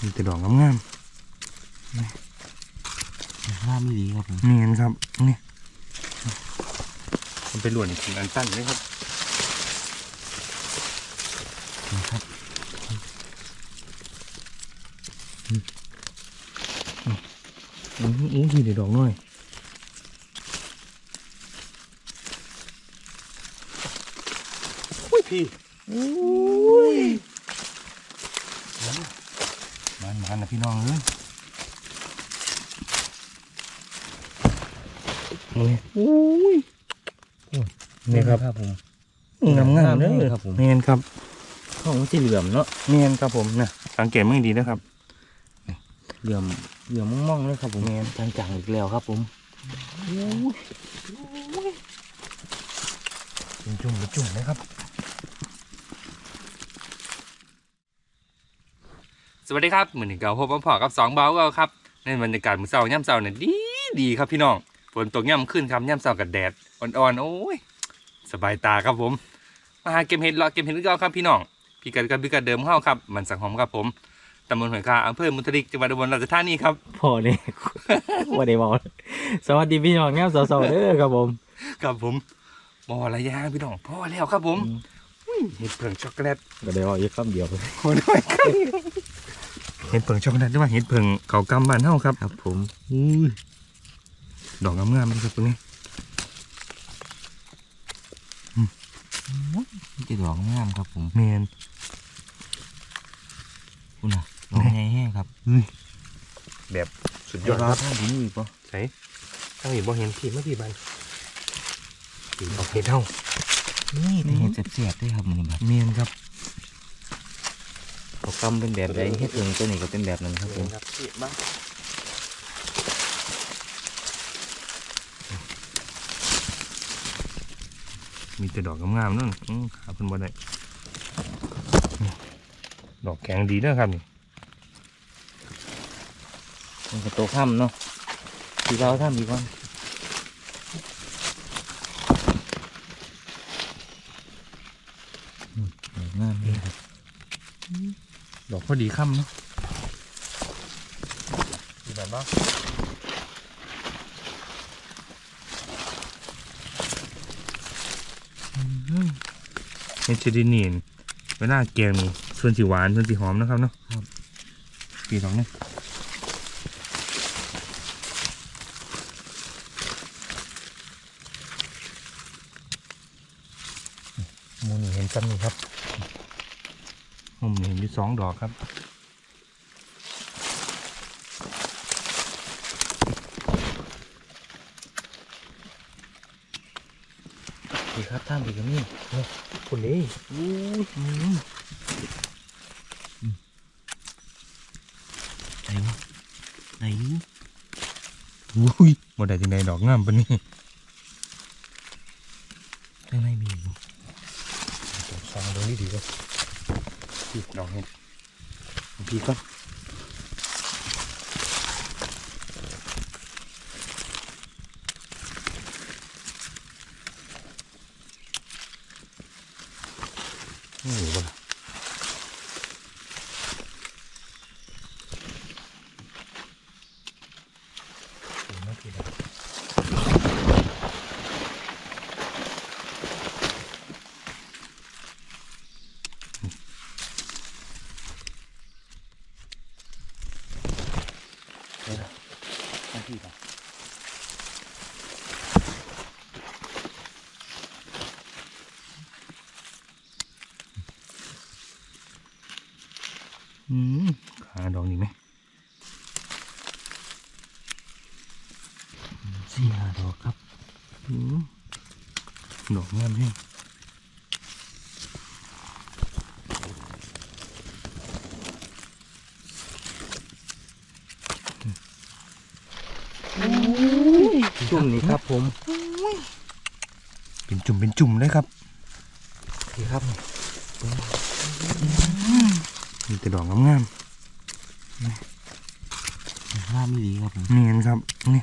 มีแต่ดอกงามงามไม่ดีครับผมๆเนียนครับนี่มันเป็นหลวนถึงอันตั้นเลยครับนะครับอืออู้ทีเดี๋ยวดอกน้อยอุ้ยพี่อุ้ยมันมันนะ พี่น้องเอ้ยนี่อุ้ยนี่ครับครับผมงามงามๆเลยครับผมเนียนครับของมันจะเหลื่อมเนาะเนียนครับผมนะสังเกตมึงดีนะครับ เหลื่อมเหลื่อมม่องๆเลยครับผมจางๆอีกแล้วครับผมจุ่มจุ่มๆจุ่มเลยครับ สวัสดีครับเหมือนเก่าพบกับพ่อกับสองเบาเก่าครับในบรรยากาศมื้อเช้าย่ำเช้าเนี่ยดีดีครับพี่น้องฝนตกย่ำขึ้นครับย่ำเช้ากับแดดอ่อนๆโอ้ยสบายตาครับผมมาหาเก็บเห็ดเลาะเก็บเห็ดเก่าครับพี่น้องพี่กัดกับพี่กัดเดิมเข้าครับมันสังหอมครับผมตำบลหอยคาอำเภอมุทริกจังหวัดอุบลราชธานีครับพอเลยว่าได้บอกสวัสดีพี่น้องแง่สาวๆเด้อครับผมครับผมบ่อระยางพี่น้องพอแล้วครับผมอืมอุ้ยเห็ดเผือกช็อกโกแลตก็ได้บอกอีกคำเดียวโอ้ย เห็ดเผือกช็อกโกแลตด้วยว่าเห็ดเผือกเขากำบ้านเฮาครับครับ ผมอุ้ยดอกงามๆเลยครับตัวนี้จะดอกงามครับผมเมนคุณน่ะดอกแห้งๆครับแบบสุดยเดี๋อยวดเราครับท่านถึงอีกปะใช่ถ้าเห็นบ่เห็นพี่มาพี่บ้านพี่ดอกเห็ดเฮานี่แต่เห็ดเสียบๆด้วยครับมันแบบเมนครับ เขากำเป็นแบบใดเห็ดเพิงตัวนี้ก็เป็นแบบนั้นครับผมครับพี่บ้ามีแต่ดอกงามๆนั่นขาเพิ่นบ่ได้ดอกแข็งดีเด้อครับนี่มันก็โตข้ามเนาะที่เราทำอีกวันอืมดอกงามนี่ครับ ดอกพอดีค่ำเนาะดีแบบว่าเฮดชิดินีนเวลาแกงนี่ส่วนสีหวานส่วนสีหอมนะครับเนาะปีดอกนี่มูนี่เห็นซ้ำนี่ครับผมเห็นอยู่ สองดอกครับ ดีครับท่านดีกับนี่คุณนี่ไหนวะไหนอุ้ยบ่ได้จังใดดอกงามปานนี้ ข้างในมีอยู่ ตบซองตรงนี้ดีกว่าพี่ดอกเห็ด พี่ก่อนนี่บ่ล่ะเห็นไหมพี่ดอก พี่ดอกอืมขาดอกนี่ไหมสี่ห้าดอกครับอืมดอกงามแห้ง จุ่มนี้ครับผมเป็นจุ่มเป็นจุ่มเลยครับดีครับมีแต่ดอกงามงามไม่ดีครับผมๆเนียนครับนี่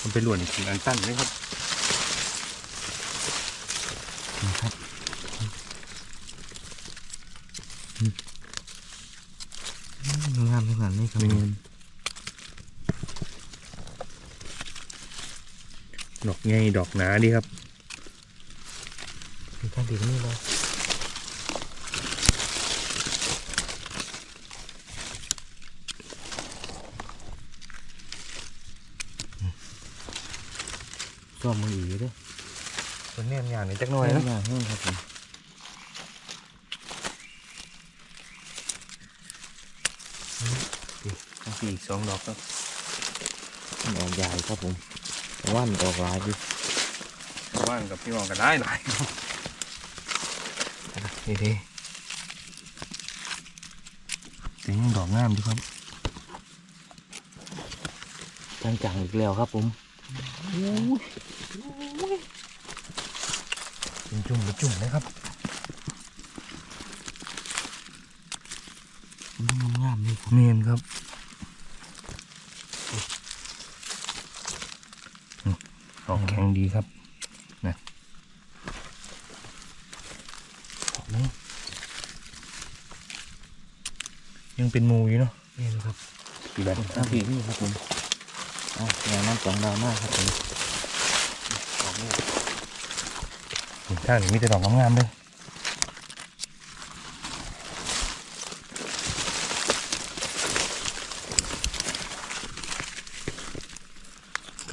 มันเป็นหลวนถึงอันตั้นเลยครับนะครับงามทั้งนั้นเลยครับ แม่น ดอกใหญ่ดอกหนาดีครับมีทางดีนี่เลยชอบมืออีกด้วยต้นแนมอย่างนี้จักหน่อยนะหน้าแห้งครับผมทั้งสี่อีกสองดอกครับมันออกใหญ่ครับผมแต่ ว่านออกหลายดิว่างกับพี่หมองก็ได้หลายนี่ดิแต่งดอกงามดีครับจังจังอีกแล้วครับผมเป็นจุ่มเป็นจุ่มเลยครับงามเลยครับเมียนครับดอก แข็งดีครับนะดอกนี้ยังเป็นหมูอยู่เนาะนี่นะครับกี่แบบทางดีนี่ครับผมอะแนวน้ำสองดาวมากครับผมข้างนี้มีแต่ดอกงามๆเลย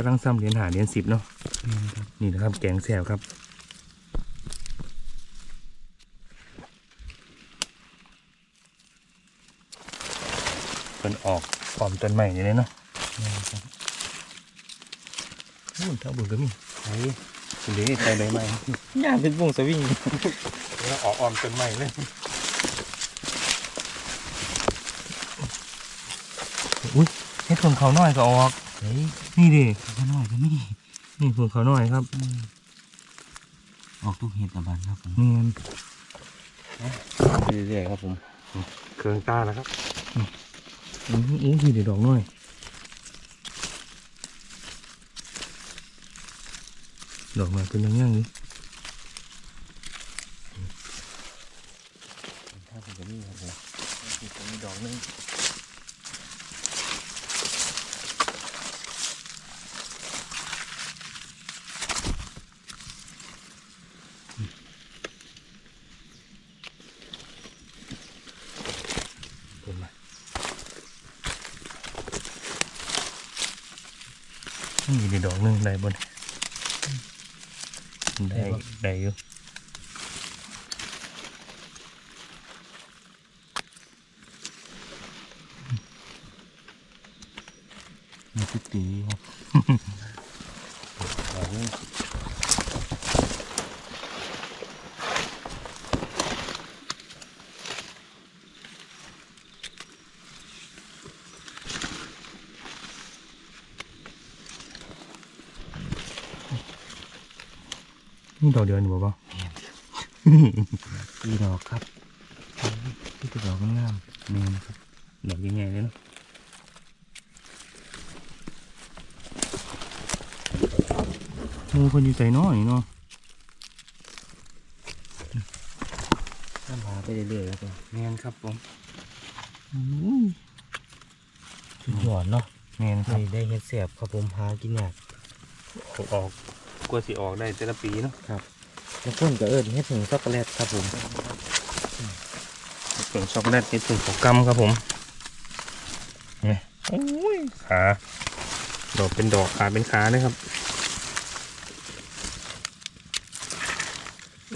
กำลังซ้ำเหรียญหาเหรียญสิบเนาะนี่นะครับนี่นะครับแกงแซวครับเป็นออกปลอมต้นใหม่นี่เลยเนาะนี่นะครับนู่นเท่าบุญก็มีไอ้คุณดีใจใบใหม่ย่างเป็นวงสวิงแล้วออกออมต้นใหม่เลยอุ้ยให้คนเขาน้อยก็ออกเฮ้ย นี่ดิก็น้อยก็มีนี่คนเขาน้อยครับ ออกทุกเห็ดตะบันครับผมเนียนเรื่อยๆครับผมเครื่องตาแล้วครับอืมอู้นี่ดิดอกน้อยดอกมาเป็นยังไงนี่ถ้าผมจะมีครับผมมีดอกนึง นี่ดิดอกนึงได้บนได้ได้อยู่มีตุ๊ตีครับ ดอกนึงนี่ดอกเดียวนี่บอกว่าตีดอกครับนี่คือดอกงามเมนครับดอกยังไงเลยเนาะโอ้คนอยู่ใจน้อยเนาะๆน้ำหาไปเรื่อยๆครับผมเมนครับผมสุดยอดเนาะเมนครับได้เห็ดเสียบครับผมหากินยากออก กลัวสิออกได้แต่ละปีเนาะบางคนก็เอิ้นเห็ดผงช็อกโกแลตครับผมผงช็อกโกแลตนี่ผงของกำครับผมนี่โอ้ยขาดอกเป็นดอกขาเป็นขาเลยครับ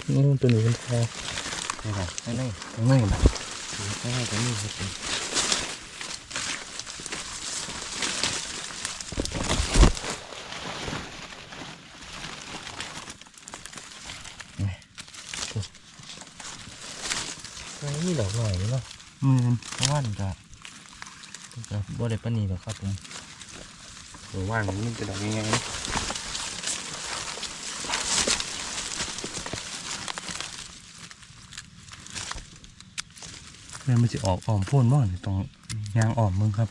โอ้ตัวนี้เป็นคอนี่ครับไม่ไม่ข้างในนะไม่ไม่ก็มีครับผม นี่ดอกหน่อยนี่ เนาะเมนเพราะว่ามันจะมันจะบ่ได้ปานนีหรอกครับผมหรือว่างมันจะดอกยังไงนะแม่มันจะออกอ้อมโพ่นบ้างตรงยางอ้อมมึงครับ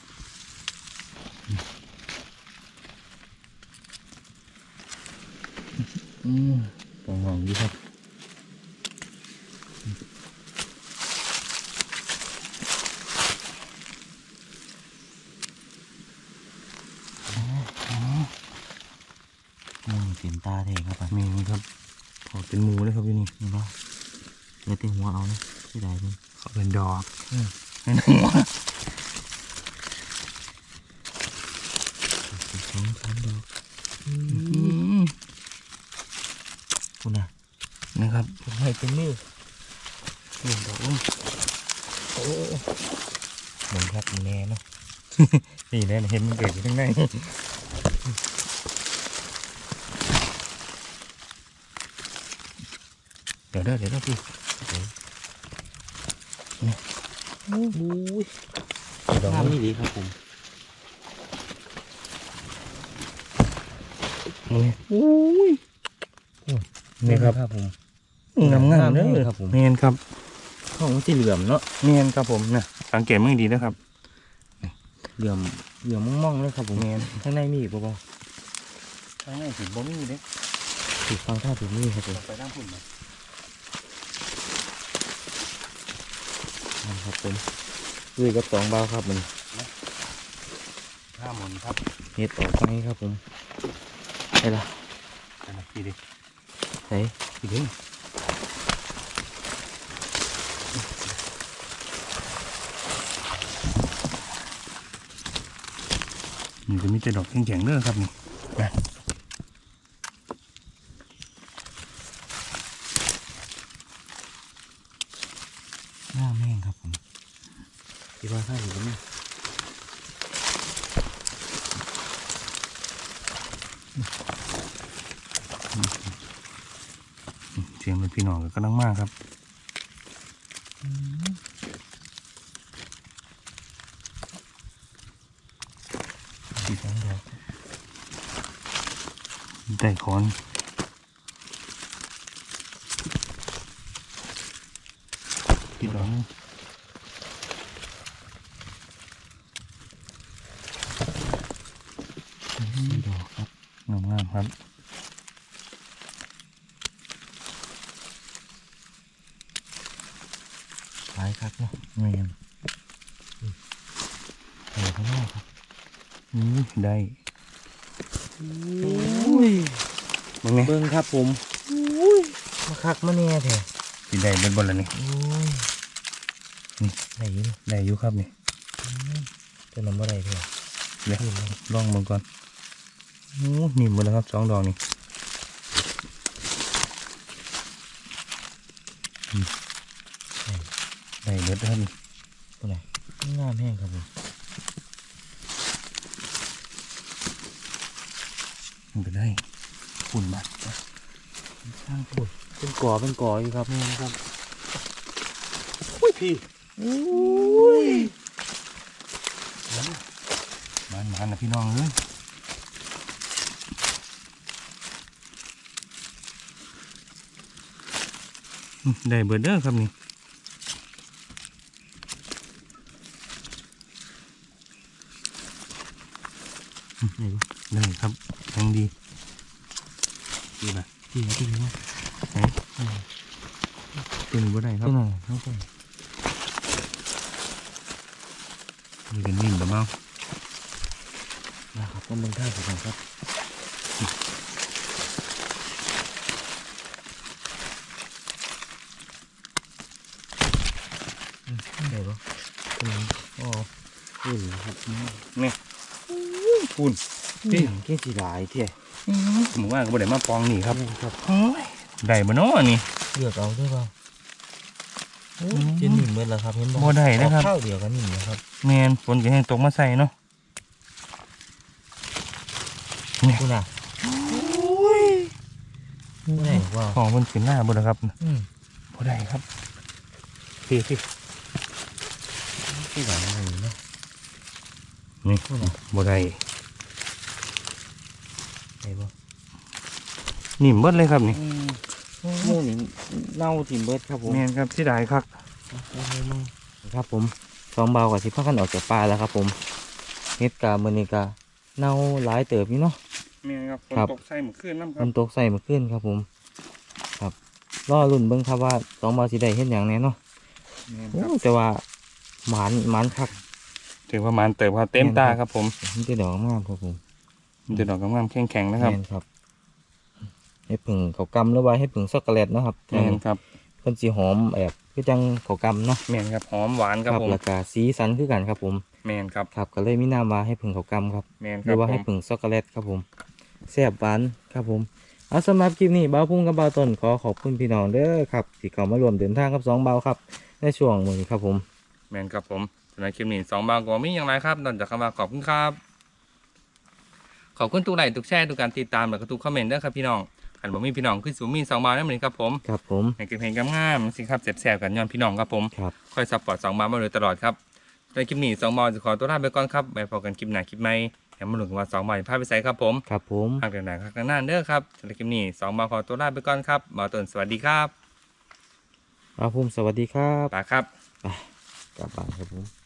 อืมตรงหองดีครับ ตาเถงครับไปมีนี่ครับขอเป็นหมูเลยครับอยู่นี่นี่เนาะเนื้อตีหัวเอานะที่ไหนนี่ขอเป็นดอกอืมให้หนัวสองสามดอกอืมคุณน่ะนะครับผมให้เป็นมือนี่ดอกอุ้มโอ้เหมือนครับแน่เนาะนี่แน่เห็นมันเกิดอยู่ข้างใน เดี๋ยวเด้อเดี๋ยวเด้อพี่โอ้ยดอกงามนี้นี่ดีครับผมนี่อุ้ยนี่ครับครับผมงามงามๆเด้งามอๆครับผมเมียนครับของมันสีเหลื่อมเนาะเมียนครับผมนะสังเกตมึงดีนะครับเหลื่อมเหลื่อมม่องๆเลยครับผมเมียนข้างในมีอีกเปล่าข้างในสิบ่มีเด้ๆถูกฟังท่าถูกนี่ครับผมไปด้านพุ่นมา นะครับผมด้วยกับสองเบาครับมันห้าหมุนครับเฮ็ดออกไปครับผมใช่ละไปนะพี่ดิใส่พี่ดิมันจะมีแต่ดอกแข็งๆเด้อครับนี่นะ หน้าแม่งครับผมคิดว่าข้าอยู่ตรงนี้ เสียงเป็นพี่น้อง กำลังมากครับสี่สองดอกได้คอนพี่น้องสี่ดอกครับงามๆครับ หลายครับเนาะ แม่น เดี๋ยวข้างนอกครับ นี่ ได้อุ้ยมึงไงเบิ้งครับผมมาคักมาแน่แท้สิได้เป็นบนแล้วนี่โอ้ยนี่ไหนอยู่นี่ได้อยู่ครับนี่ตัวน้ำอะไรเถอะเดี๋ยวลองมึงก่อนโอ้นี่หมดแล้วครับสองดอกนี่อืมได้เบิดแล้วครับนี่ตัวไหนงามแห้งครับผม มันก็ได้ฝุ่นบาดช่างพูดเป็นก่อเป็นก่ออยู่ครับแม่นครับอุ้ยพี่อุ้ยมันมันนะพี่น้องเอ้ยอืมได้เบิดเด้อครับนี่ ไหนวะได้ครับยังดีดีนะที่ไหนที่ไหนวะไหนตัวนี้บ่ได้ครับตัวไหนน้องตัวมีเป็นนิ่มแต่เมานะครับต้องเบิ่งท่าผมก่อนครับอืมไหนวะตัวนี้อ๋อนี่ครับนี่ ฝุ่นนี่เก่งสีหลายเท่หมูว่าก็บ่ได้มาปองนี่ครับครับได้บ่เนาะนี่เลือกเอาด้วยเปล่าโอ้อืมเจนหนึ่งเม็ดแล้วครับเห็นบ่ได้นะครับข้าวเดียวกันนี่นะครับแมนฝนก็ให้ตกมาใส่เนาะนี่คุณอะไม่ได้ว้าวของมันขึ้นหน้าบ่ล่ะครับอืมบ่ได้ครับพี่พี่ที่หลังอะไรเนาะนี่บ่ได้ ไหนบ่นิ่มเบิดเลยครับนี่โอ้นี่เน่าถิ่มเบิดครับผมแมนครับที่ได้ครับครับผมสองเบากับสิพักกันออกจากป่าแล้วครับ ผมเฮ็ดกาเมอนิกาเน่าหลายเติบนี่เนาะแมนครับฝนครับตกใส่เมื่อคืนน้ำคฝรับนตกใส่มาขึ้นครับผม ครับรอรุ่นเบิ่งครับว่าสองเบาสิได้เฮ็ดหยังแน่เนาะแม่นโอ้ครับแต่ว่าหมานหมานคักถือว่ามันเติบครับเต็มตาครับผมมันจะดอกงามครับผม มันจะดอกงามๆแข็งๆนะครับแม่นครับเห็ดผึ่งเขาวกำหรือว่าเห็ดผึ่งช็อกโกแลตเนาะครับแม่นครับเพิ่นสีหอมแอบคือจังเขาวกำเนาะแม่นครับหอมหวานครับผมแล้วก็สีสันคือกันครับผมแม่นครับครับก็เลยมีนามว่าเห็ดผึ่งเขาวกำครับแม่นหครืรับอว่าผเห็ดมผึ่งช็อกโกแลตครับผมแซ่บหวานครับผมเอาสำหรับคลิปนี้บ่าวพุ่งกับบ่าวต้นขอขอบคุณพี่น้องเด้อครับที่เข้ามารวมเดินทางกับสองบ่าวครับในช่วงมื้อนี้ครับผม แม่นครับผมสำหรับคลิปนี้สองบางก็มีอย่างไรครับนอกจากคำว่าขอบคุณครับข อบคุณทุกไลค์ทุกแชร์ทุกการติดตามแล้วก็ทุกคอมเมนต์ด้วยครับพี่น้องขันบ่มีพี่น้องคือสูมีสองบางนั่นเองครับผมครับผมในเก็บเพลงงามๆสิครับแสบๆกันย้อนพี่น้องครับผมครับคอยซัพพอร์ตสองบางมาโดยตลอดครับในคลิปนี้สองบางจะขอตัวลาไปก่อนครับไปพบกันคลิปหน้าคลิปใหม่อย่ามาหลุดกันว่าสองบางจะพาไปใส่ครับผมครับผมห่างกันหนาข้างหน้าเด้อครับสำหรับคลิปนี้สองบางขอตัวลาไปก่อนครับบาวต้นสวัสดีครับบ่าวพุ่มสวัสดีครับปาครับกลับบ้านครับผม